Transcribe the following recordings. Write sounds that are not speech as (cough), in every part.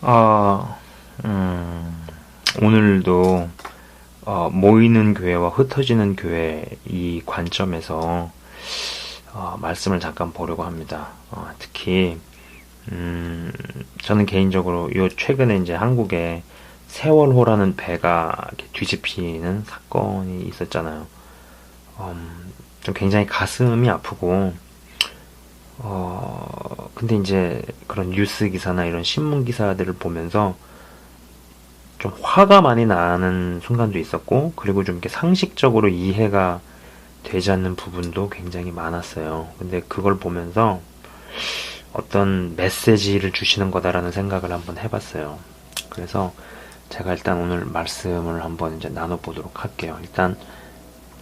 아, 음, 오늘도 어, 모이는 교회와 흩어지는 교회 이 관점에서 어, 말씀을 잠깐 보려고 합니다. 어, 특히 음, 저는 개인적으로 요 최근에 이제 한국에 세월호라는 배가 뒤집히는 사건이 있었잖아요. 음, 좀 굉장히 가슴이 아프고 어, 근데 이제 그런 뉴스 기사나 이런 신문 기사들을 보면서 좀 화가 많이 나는 순간도 있었고, 그리고 좀 이렇게 상식적으로 이해가 되지 않는 부분도 굉장히 많았어요. 근데 그걸 보면서 어떤 메시지를 주시는 거다라는 생각을 한번 해봤어요. 그래서 제가 일단 오늘 말씀을 한번 이제 나눠보도록 할게요. 일단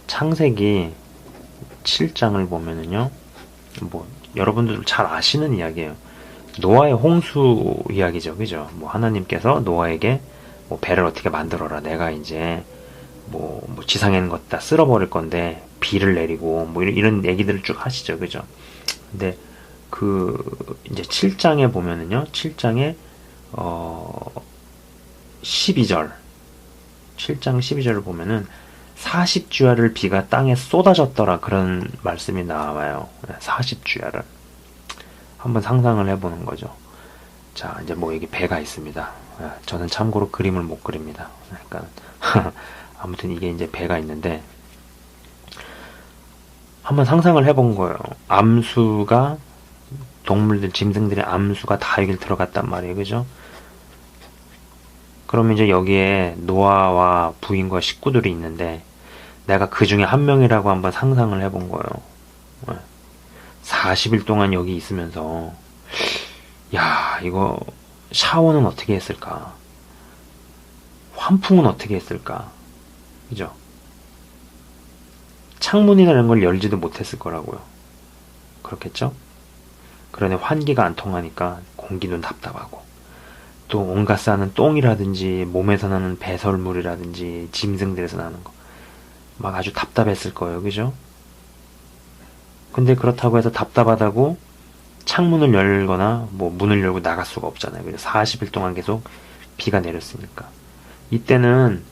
창세기 7장을 보면은요, 뭐 여러분들 잘 아시는 이야기예요. 노아의 홍수 이야기죠, 그죠? 뭐 하나님께서 노아에게 뭐 배를 어떻게 만들어라. 내가 이제 뭐, 뭐 지상에는 것 다 쓸어버릴 건데 비를 내리고 뭐 이런, 이런 얘기들을 쭉 하시죠, 그죠? 근데 그 이제 7장에 보면은요, 7장에 어 12절 7장 12절을 보면은 40주야를 비가 땅에 쏟아졌더라 그런 말씀이 나와요. 40주야를 한번 상상을 해보는 거죠. 자 이제 뭐 여기 배가 있습니다. 예, 저는 참고로 그림을 못 그립니다. 그러니까 (laughs) 아무튼 이게 이제 배가 있는데 한번 상상을 해본 거예요. 암수가 동물들 짐승들의 암수가 다 여기 들어갔단 말이에요, 그죠? 그러면 이제 여기에 노아와 부인과 식구들이 있는데 내가 그 중에 한 명이라고 한번 상상을 해본 거예요. 40일 동안 여기 있으면서 야 이거 샤워는 어떻게 했을까? 환풍은 어떻게 했을까? 그죠? 창문이라는 걸 열지도 못했을 거라고요. 그렇겠죠? 그러네 환기가 안 통하니까 공기도 답답하고 또 온갖 싸는 똥이라든지 몸에서 나는 배설물이라든지 짐승들에서 나는 거 막 아주 답답했을 거예요. 그죠? 근데 그렇다고 해서 답답하다고 창문을 열거나 뭐 문을 열고 나갈 수가 없잖아요. 그래서 40일 동안 계속 비가 내렸으니까. 이때는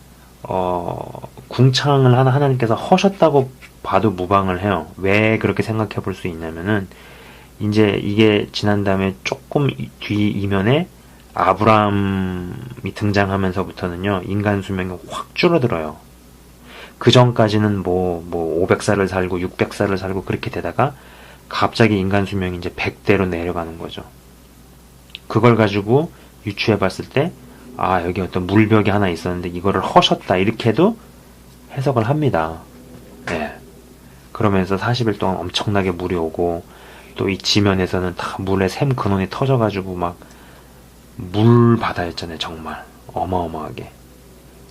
어 궁창을 하나 하나님께서 허셨다고 봐도 무방을 해요. 왜 그렇게 생각해 볼 수 있냐면은 이제 이게 지난 다음에 조금 뒤 이면에 아브라함이 등장하면서부터는요, 인간 수명이 확 줄어들어요. 그 전까지는 뭐, 뭐, 500살을 살고, 600살을 살고, 그렇게 되다가, 갑자기 인간 수명이 이제 100대로 내려가는 거죠. 그걸 가지고 유추해 봤을 때, 아, 여기 어떤 물벽이 하나 있었는데, 이거를 허셨다, 이렇게도 해석을 합니다. 예. 그러면서 40일 동안 엄청나게 물이 오고, 또 이 지면에서는 다 물에 샘 근원이 터져가지고 막, 물 바다였잖아요, 정말. 어마어마하게.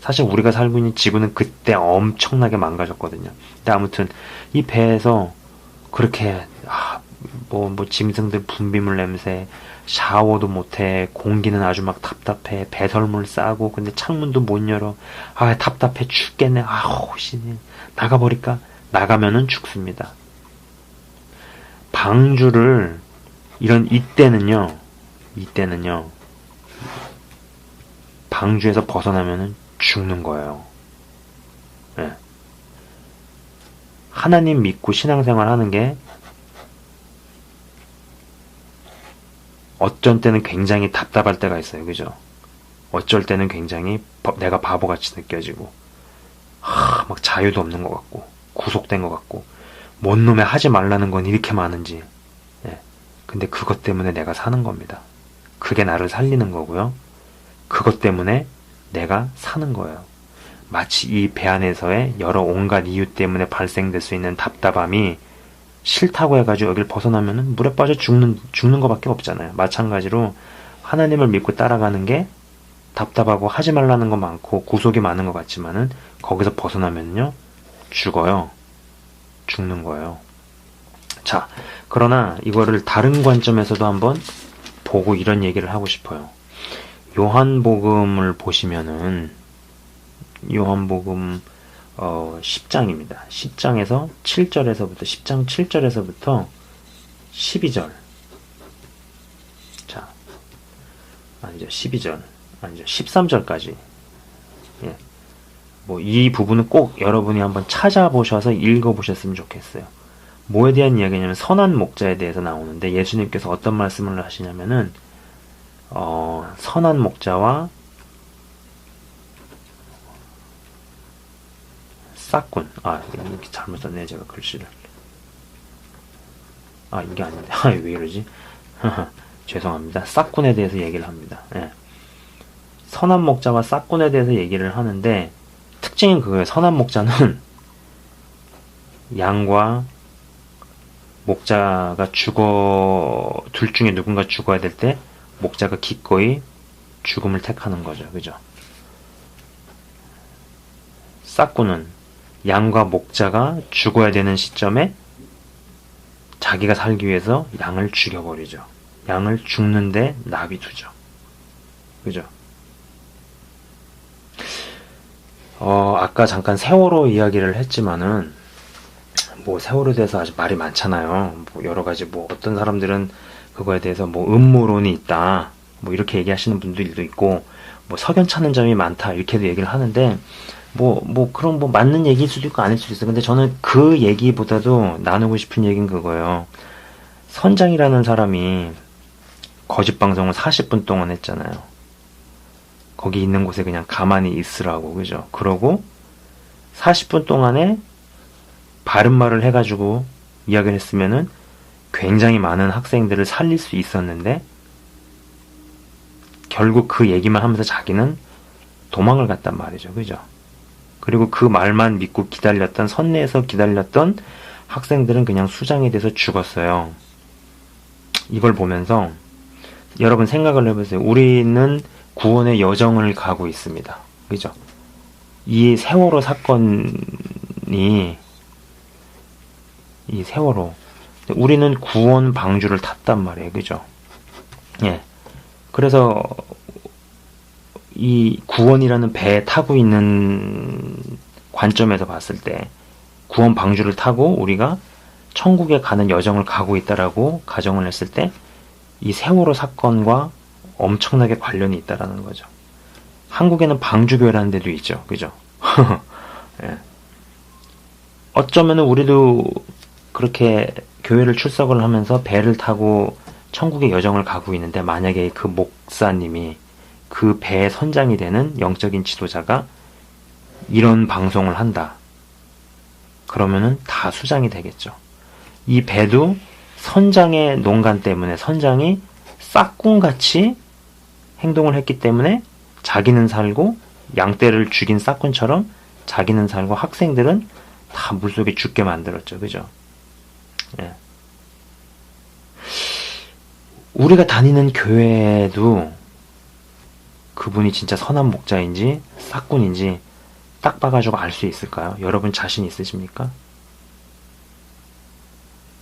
사실 우리가 살고 있는 지구는 그때 엄청나게 망가졌거든요. 근데 아무튼 이 배에서 그렇게 아, 뭐, 뭐 짐승들 분비물 냄새, 샤워도 못해, 공기는 아주 막 답답해, 배설물 싸고, 근데 창문도 못 열어. 아, 답답해 죽겠네. 아, 혹시 나가버릴까? 나가면은 죽습니다. 방주를 이런 이때는요, 이때는요, 방주에서 벗어나면 죽는 거예요. 네. 하나님 믿고 신앙생활 하는 게 어쩐 때는 굉장히 답답할 때가 있어요. 그죠? 어쩔 때는 굉장히 내가 바보같이 느껴지고 하, 막 자유도 없는 것 같고 구속된 것 같고 뭔 놈에 하지 말라는 건 이렇게 많은지 네. 근데 그것 때문에 내가 사는 겁니다. 그게 나를 살리는 거고요. 그것 때문에 내가 사는 거예요. 마치 이 배 안에서의 여러 온갖 이유 때문에 발생될 수 있는 답답함이 싫다고 해가지고 여길 벗어나면 물에 빠져 죽는, 죽는 것밖에 없잖아요. 마찬가지로 하나님을 믿고 따라가는 게 답답하고 하지 말라는 거 많고 구속이 많은 것 같지만은 거기서 벗어나면요 죽어요. 죽는 거예요. 자, 그러나 이거를 다른 관점에서도 한번 보고 이런 얘기를 하고 싶어요. 요한복음을 보시면은 요한복음 어 10장입니다. 10장에서 7절에서부터 10장 7절에서부터 12절. 자. 아니죠. 12절. 아니죠. 13절까지. 예. 뭐, 이 부분은 꼭 여러분이 한번 찾아보셔서 읽어보셨으면 좋겠어요. 뭐에 대한 이야기냐면 선한 목자에 대해서 나오는데 예수님께서 어떤 말씀을 하시냐면은 어, 선한 목자와 싹군 아 이렇게 잘못 썼네 제가 글씨를. 아 이게 아닌데. (laughs) 아 왜 이러지? (laughs) 죄송합니다. 싹군에 대해서 얘기를 합니다. 예. 선한 목자와 싹군에 대해서 얘기를 하는데 특징은 그거예요. 선한 목자는 (laughs) 양과 목자가 죽어 둘 중에 누군가 죽어야 될 때 목자가 기꺼이 죽음을 택하는 거죠. 그죠? 싹구는 양과 목자가 죽어야 되는 시점에 자기가 살기 위해서 양을 죽여버리죠. 양을 죽는데 놔비두죠. 그죠? 어, 아까 잠깐 세월호 이야기를 했지만은 뭐 세월호에 대해서 아주 말이 많잖아요. 뭐 여러 가지 뭐 어떤 사람들은 그거에 대해서 뭐 음모론이 있다. 뭐 이렇게 얘기하시는 분들도 있고 뭐 석연 차는 점이 많다 이렇게도 얘기를 하는데 뭐뭐 뭐 그런 뭐 맞는 얘기일 수도 있고 아닐 수도 있어요. 근데 저는 그 얘기보다도 나누고 싶은 얘기는 그거예요. 선장이라는 사람이 거짓 방송을 40분 동안 했잖아요. 거기 있는 곳에 그냥 가만히 있으라고 그죠? 그러고 40분 동안에 바른 말을 해가지고 이야기를 했으면은 굉장히 많은 학생들을 살릴 수 있었는데 결국 그 얘기만 하면서 자기는 도망을 갔단 말이죠. 그죠? 그리고 그 말만 믿고 기다렸던 선내에서 기다렸던 학생들은 그냥 수장이 돼서 죽었어요. 이걸 보면서 여러분 생각을 해보세요. 우리는 구원의 여정을 가고 있습니다. 그죠? 이 세월호 사건이 이 세월호. 우리는 구원 방주를 탔단 말이에요. 그죠? 예. 그래서 이 구원이라는 배에 타고 있는 관점에서 봤을 때 구원 방주를 타고 우리가 천국에 가는 여정을 가고 있다라고 가정을 했을 때 이 세월호 사건과 엄청나게 관련이 있다라는 거죠. 한국에는 방주교회라는 데도 있죠. 그죠? (laughs) 예. 어쩌면 우리도 그렇게 교회를 출석을 하면서 배를 타고 천국의 여정을 가고 있는데 만약에 그 목사님이 그 배의 선장이 되는 영적인 지도자가 이런 방송을 한다. 그러면은 다 수장이 되겠죠. 이 배도 선장의 농간 때문에 선장이 싹군같이 행동을 했기 때문에 자기는 살고 양떼를 죽인 싹군처럼 자기는 살고 학생들은 다 물속에 죽게 만들었죠. 그죠? 예. 우리가 다니는 교회에도 그분이 진짜 선한 목자인지 싹군인지 딱 봐가지고 알 수 있을까요? 여러분 자신 있으십니까?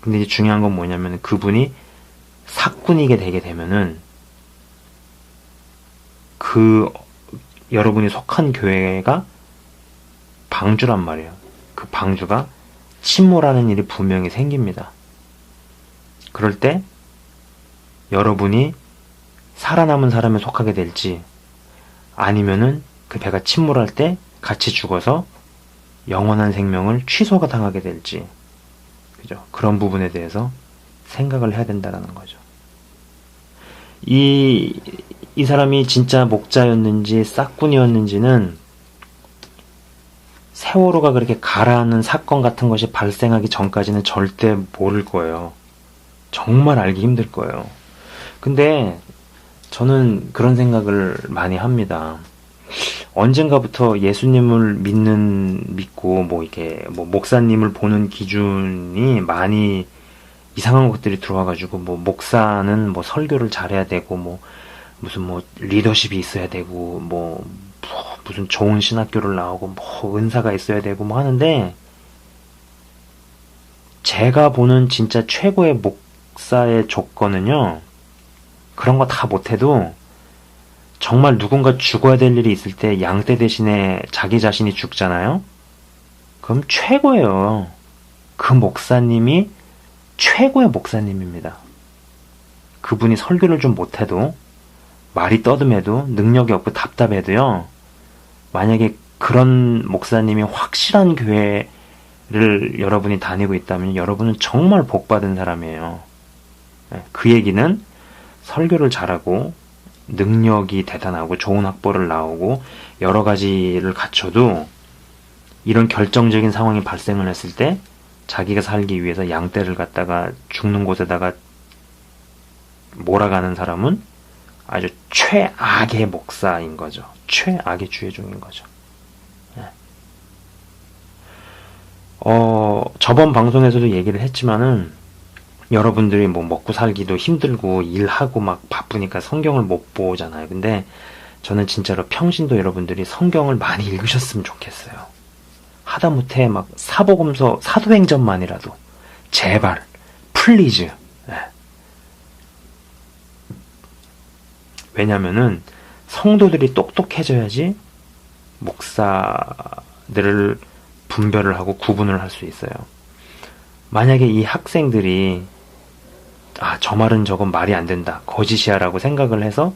근데 이제 중요한 건 뭐냐면 그분이 사꾼이게 되게 되면은 그 여러분이 속한 교회가 방주란 말이에요. 그 방주가 침몰하는 일이 분명히 생깁니다. 그럴 때 여러분이 살아남은 사람에 속하게 될지 아니면은 그 배가 침몰할 때 같이 죽어서 영원한 생명을 취소가 당하게 될지 그죠? 그런 부분에 대해서 생각을 해야 된다라는 거죠. 이, 이 사람이 진짜 목자였는지 싹군이었는지는 세월호가 그렇게 가라앉는 사건 같은 것이 발생하기 전까지는 절대 모를 거예요. 정말 알기 힘들 거예요. 근데 저는 그런 생각을 많이 합니다. 언젠가부터 예수님을 믿는 믿고 뭐 이렇게 뭐 목사님을 보는 기준이 많이 이상한 것들이 들어와 가지고 뭐 목사는 뭐 설교를 잘해야 되고 뭐 무슨 뭐 리더십이 있어야 되고 뭐 무슨 좋은 신학교를 나오고 뭐 은사가 있어야 되고 뭐 하는데 제가 보는 진짜 최고의 목사의 조건은요 그런 거 다 못해도 정말 누군가 죽어야 될 일이 있을 때 양떼 대신에 자기 자신이 죽잖아요 그럼 최고예요 그 목사님이 최고의 목사님입니다 그분이 설교를 좀 못해도 말이 떠듬해도 능력이 없고 답답해도요. 만약에 그런 목사님이 확실한 교회를 여러분이 다니고 있다면 여러분은 정말 복 받은 사람이에요. 예, 그 얘기는 설교를 잘하고 능력이 대단하고 좋은 학벌을 나오고 여러 가지를 갖춰도 이런 결정적인 상황이 발생을 했을 때 자기가 살기 위해서 양떼를 갖다가 죽는 곳에다가 몰아가는 사람은 아주 최악의 목사인 거죠. 최악의 주의종인 거죠. 네. 어, 저번 방송에서도 얘기를 했지만은 여러분들이 뭐 먹고 살기도 힘들고 일하고 막 바쁘니까 성경을 못 보잖아요. 근데 저는 진짜로 평신도 여러분들이 성경을 많이 읽으셨으면 좋겠어요. 하다못해 막 사복음서 사도행전만이라도 제발 플리즈 네. 왜냐면은 성도들이 똑똑해져야지 목사들을 분별을 하고 구분을 할 수 있어요. 만약에 이 학생들이 아, 저 말은 저건 말이 안 된다. 거짓이야 라고 생각을 해서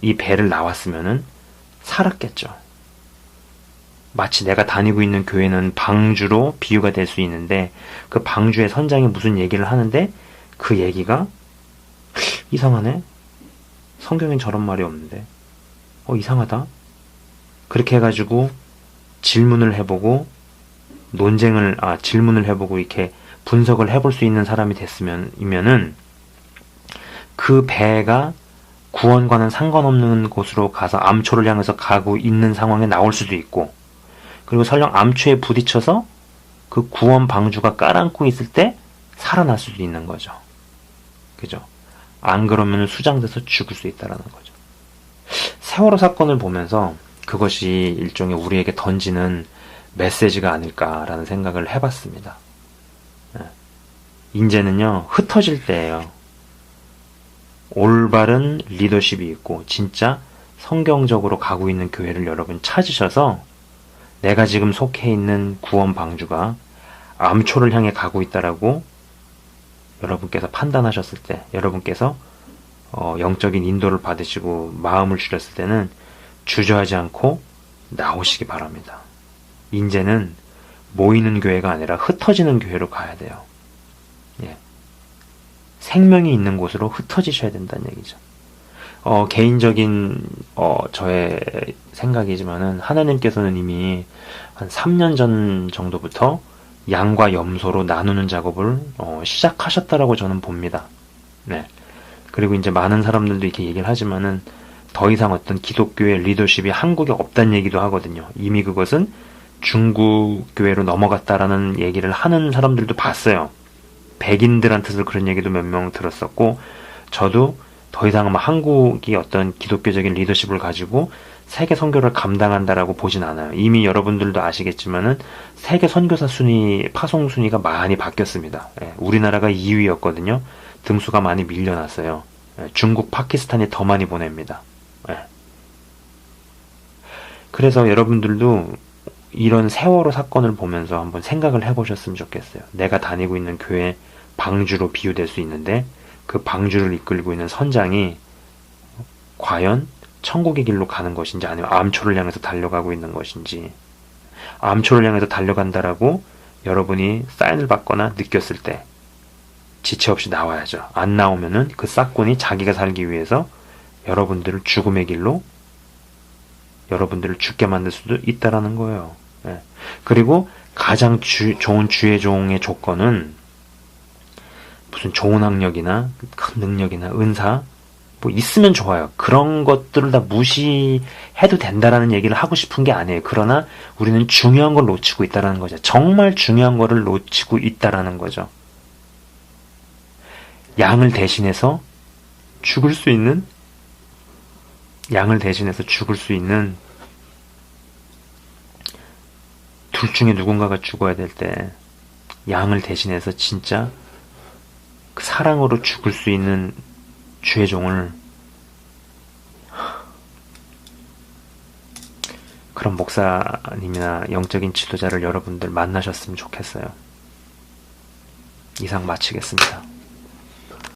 이 배를 나왔으면은 살았겠죠. 마치 내가 다니고 있는 교회는 방주로 비유가 될 수 있는데 그 방주의 선장이 무슨 얘기를 하는데 그 얘기가 이상하네. 성경엔 저런 말이 없는데. 어, 이상하다. 그렇게 해가지고 질문을 해보고 논쟁을, 아, 질문을 해보고 이렇게 분석을 해볼 수 있는 사람이 됐으면, 이면은 그 배가 구원과는 상관없는 곳으로 가서 암초를 향해서 가고 있는 상황에 나올 수도 있고, 그리고 설령 암초에 부딪혀서 그 구원 방주가 깔아앉고 있을 때 살아날 수도 있는 거죠. 그죠? 안 그러면 수장돼서 죽을 수 있다라는 거죠. 세월호 사건을 보면서 그것이 일종의 우리에게 던지는 메시지가 아닐까라는 생각을 해봤습니다. 네. 이제는요 흩어질 때예요. 올바른 리더십이 있고 진짜 성경적으로 가고 있는 교회를 여러분 찾으셔서 내가 지금 속해 있는 구원 방주가 암초를 향해 가고 있다라고 여러분께서 판단하셨을 때 여러분께서 어, 영적인 인도를 받으시고 마음을 주렸을 때는 주저하지 않고 나오시기 바랍니다. 인제는 모이는 교회가 아니라 흩어지는 교회로 가야 돼요. 예. 생명이 있는 곳으로 흩어지셔야 된다는 얘기죠. 어, 개인적인 어, 저의 생각이지만은 하나님께서는 이미 한 3년 전 정도부터 양과 염소로 나누는 작업을 어, 시작하셨다라고 저는 봅니다. 네. 그리고 이제 많은 사람들도 이렇게 얘기를 하지만은 더 이상 어떤 기독교의 리더십이 한국에 없다는 얘기도 하거든요. 이미 그것은 중국 교회로 넘어갔다라는 얘기를 하는 사람들도 봤어요. 백인들한테서 그런 얘기도 몇 명 들었었고, 저도 더 이상 뭐 한국이 어떤 기독교적인 리더십을 가지고 세계 선교를 감당한다라고 보진 않아요. 이미 여러분들도 아시겠지만은 세계 선교사 순위 파송 순위가 많이 바뀌었습니다. 예, 우리나라가 2위였거든요. 등수가 많이 밀려났어요. 예, 중국, 파키스탄이 더 많이 보냅니다. 예. 그래서 여러분들도 이런 세월호 사건을 보면서 한번 생각을 해보셨으면 좋겠어요. 내가 다니고 있는 교회 방주로 비유될 수 있는데 그 방주를 이끌고 있는 선장이 과연 천국의 길로 가는 것인지 아니면 암초를 향해서 달려가고 있는 것인지 암초를 향해서 달려간다라고 여러분이 사인을 받거나 느꼈을 때 지체 없이 나와야죠. 안 나오면은 그 싹군이 자기가 살기 위해서 여러분들을 죽음의 길로 여러분들을 죽게 만들 수도 있다라는 거예요. 예. 그리고 가장 주, 좋은 주의 종의 조건은 무슨 좋은 학력이나 큰 능력이나 은사 뭐 있으면 좋아요. 그런 것들을 다 무시해도 된다라는 얘기를 하고 싶은 게 아니에요. 그러나 우리는 중요한 걸 놓치고 있다라는 거죠. 정말 중요한 거를 놓치고 있다라는 거죠. 양을 대신해서 죽을 수 있는 양을 대신해서 죽을 수 있는 둘 중에 누군가가 죽어야 될 때 양을 대신해서 진짜 그 사랑으로 죽을 수 있는 주의 종을 그런 목사님이나 영적인 지도자를 여러분들 만나셨으면 좋겠어요. 이상 마치겠습니다.